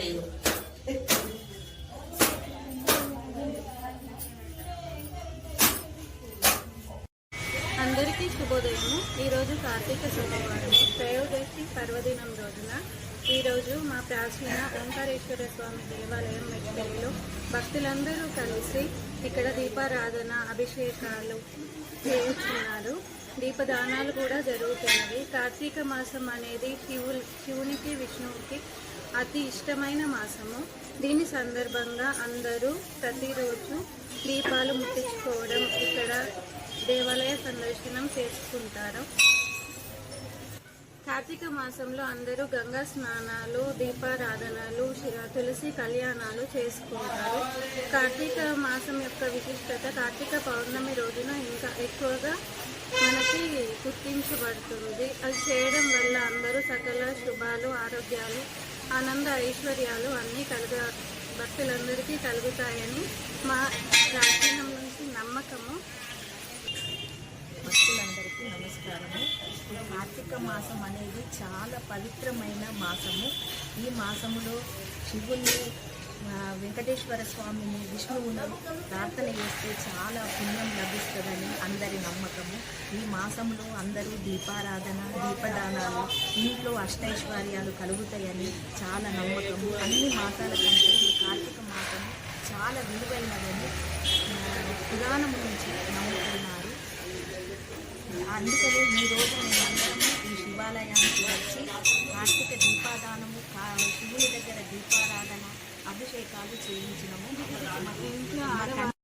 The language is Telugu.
లేదు అందరికీ శుభోదయము. ఈరోజు కార్తీక సోమవారం. త్రయోదశి పర్వదినం రోజున ఈరోజు మా ప్రాచీన ఓంకారేశ్వర స్వామి దేవాలయం మెట్పల్లిలో భక్తులందరూ కలిసి ఇక్కడ దీపారాధన అభిషేకాలు చేస్తున్నారు దీపదానాలు కూడా జరుగుతున్నవి. కార్తీక మాసం అనేది శివు శివునికి విష్ణువుకి అతి ఇష్టమైన మాసము. దీని సందర్భంగా అందరూ ప్రతిరోజు దీపాలు ముట్టించుకోవడం ఇక్కడ దేవాలయ సందర్శనం చేసుకుంటారు. కార్తీక మాసంలో అందరూ గంగా స్నానాలు దీపారాధనలు తులసి కళ్యాణాలు చేసుకుంటారు. కార్తీక మాసం యొక్క విశిష్టత కార్తీక పౌర్ణమి రోజున ఇంకా ఎక్కువగా గుర్తించబడుతుంది. అది చేయడం వల్ల అందరూ సకల శుభాలు ఆరోగ్యాలు ఆనంద ఐశ్వర్యాలు అన్నీ కలుగ భక్తులందరికీ కలుగుతాయని మా ప్రాచీనం నుంచి నమ్మకము. భక్తులందరికీ నమస్కారము. కార్తీక మాసం అనేది చాలా పవిత్రమైన మాసము. ఈ మాసములో శివుణ్ణి వెంకటేశ్వర స్వామిని విష్ణువును ప్రార్థన చేస్తే చాలా పుణ్యం లభిస్తుందని అందరి నమ్మకము. ఈ మాసంలో అందరూ దీపారాధన దీపదానాలు ఇంట్లో అష్టైశ్వర్యాలు కలుగుతాయని చాలా నమ్మకము. అన్ని మాసాల కంటే ఈ కార్తీక మాసము చాలా విలువైనదని పురాణం నుంచి నమ్ముతున్నారు. అందుకనే ఈ రోజు మేమందరము ఈ శివాలయానికి వచ్చి కార్తీక దీపాదానము కా- శివుని దగ్గర దీపారాధన అభిషేకాలు చేయించినాము ఇంట్లో ఆడవాళ్ళు